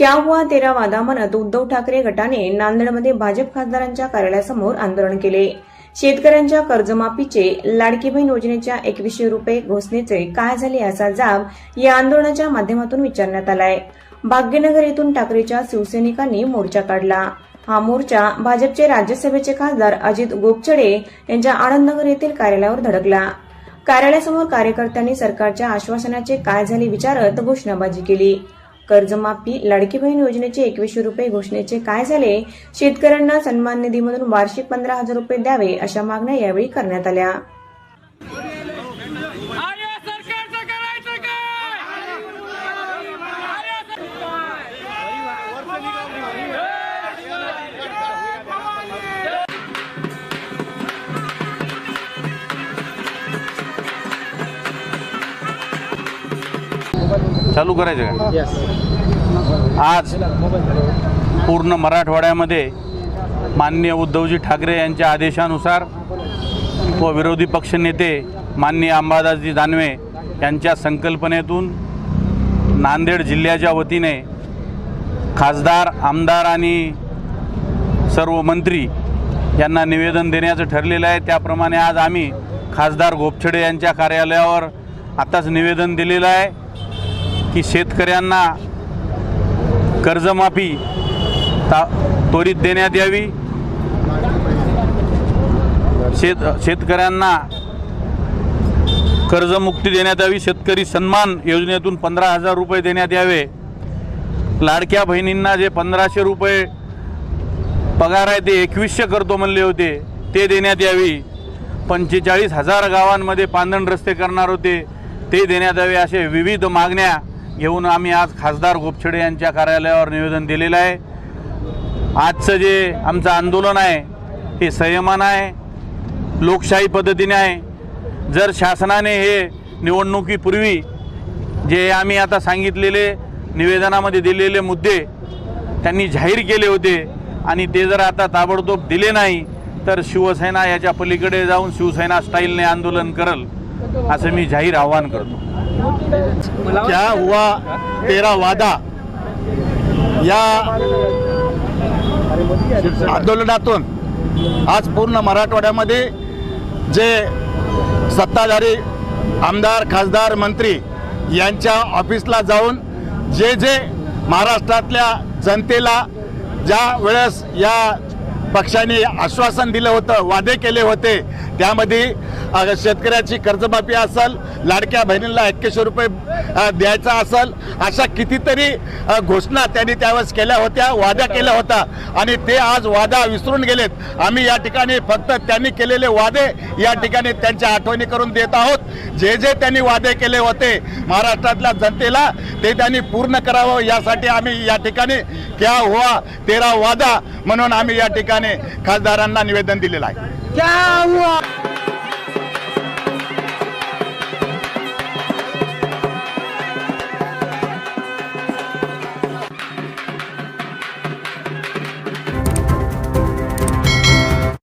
क्या हुआ तेरा वादा म्हणत उद्धव ठाकरे गटाने नांदेडमध्ये भाजप खासदारांच्या कार्यालयासमोर आंदोलन केले. शेतकऱ्यांच्या कर्जमाफीचे लाडकी बहीण योजनेच्या एकवीसशे रुपये घोषणेचे काय झाले असा जाब या आंदोलनाच्या माध्यमातून विचारण्यात आलाय. भाग्यनगर येथून ठाकरेच्या शिवसैनिकांनी मोर्चा काढला. हा मोर्चा भाजपचे राज्यसभेचे खासदार अजित गोपछडे यांच्या आनंदनगर येथील कार्यालयावर धडकला. कार्यालयासमोर कार्यकर्त्यांनी सरकारच्या आश्वासनाचे काय झाले विचारत घोषणाबाजी केली. कर्जमाफी लाडकी बहीण योजनेचे एकवीसशे रुपये घोषणेचे काय झाले? शेतकऱ्यांना सन्मान निधीमधून वार्षिक पंधरा हजार रुपये द्यावे अशा मागण्या यावेळी करण्यात आल्या. चालू करायचं का? आज पूर्ण मराठवाड्यामध्ये माननीय उद्धवजी ठाकरे यांच्या आदेशानुसार व विरोधी पक्षनेते माननीय अंबादासजी दानवे यांच्या संकल्पनेतून नांदेड जिल्ह्याच्या वतीने खासदार आमदार आणि सर्व मंत्री यांना निवेदन देण्याचं ठरलेलं आहे. त्याप्रमाणे आज आम्ही खासदार गोपछडे यांच्या कार्यालयावर आताच निवेदन दिलेलं आहे. की शेतकऱ्यांना कर्जमाफी ता त्वरित देण्यात यावी. शेत शेतकऱ्यांना कर्जमुक्ती देण्यात यावी. शेतकरी सन्मान योजनेतून पंधरा हजार रुपये देण्यात यावे. लाडक्या बहिणींना जे पंधराशे रुपये पगार आहे ते एकवीसशे करतो म्हणले होते ते देण्यात यावी. पंचेचाळीस हजार गावांमध्ये पांदण रस्ते करणार होते ते देण्यात यावे असे विविध मागण्या घेऊन आम्ही आज खासदार गोपछडे यांच्या कार्यालयावर निवेदन दिलेलं आहे. आजचं जे आमचं आंदोलन आहे हे संयमान आहे लोकशाही पद्धतीने आहे. जर शासनाने हे निवडणुकीपूर्वी जे आम्ही आता सांगितलेले निवेदनामध्ये दिलेले मुद्दे त्यांनी जाहीर केले होते आणि ते जर आता ताबडतोब दिले नाही तर शिवसेना याच्या पलीकडे जाऊन शिवसेना स्टाईलने आंदोलन करल. असं मी जाहीर आवाहन करतो. क्या हुआ तेरा वादा? या आंदोलनातून आज पूर्ण मराठवाड्यामध्ये जे सत्ताधारी आमदार खासदार मंत्री यांच्या ऑफिसला जाऊन जे जे महाराष्ट्रातल्या जनतेला ज्या वेळेस या पक्षाने आश्वासन दिलं होतं वादे केले होते. त्यामध्ये शेतकऱ्याची कर्जमाफी असेल लाडक्या बहिणींना एक्केशे रुपये द्यायचा असेल अशा कितीतरी घोषणा त्यांनी त्यावेळेस केल्या होत्या वादा केल्या होत्या. आणि ते आज वादा विसरून गेलेत. आम्ही या ठिकाणी फक्त त्यांनी केलेले वादे या ठिकाणी त्यांच्या आठवणी करून देत आहोत. जे जे त्यांनी वादे केले होते महाराष्ट्रातल्या जनतेला ते त्यांनी पूर्ण करावं. यासाठी आम्ही या ठिकाणी क्या हुआ तेरा वादा म्हणून आम्ही या ठिकाणी खासदारांना निवेदन दिलेलं आहे. क्या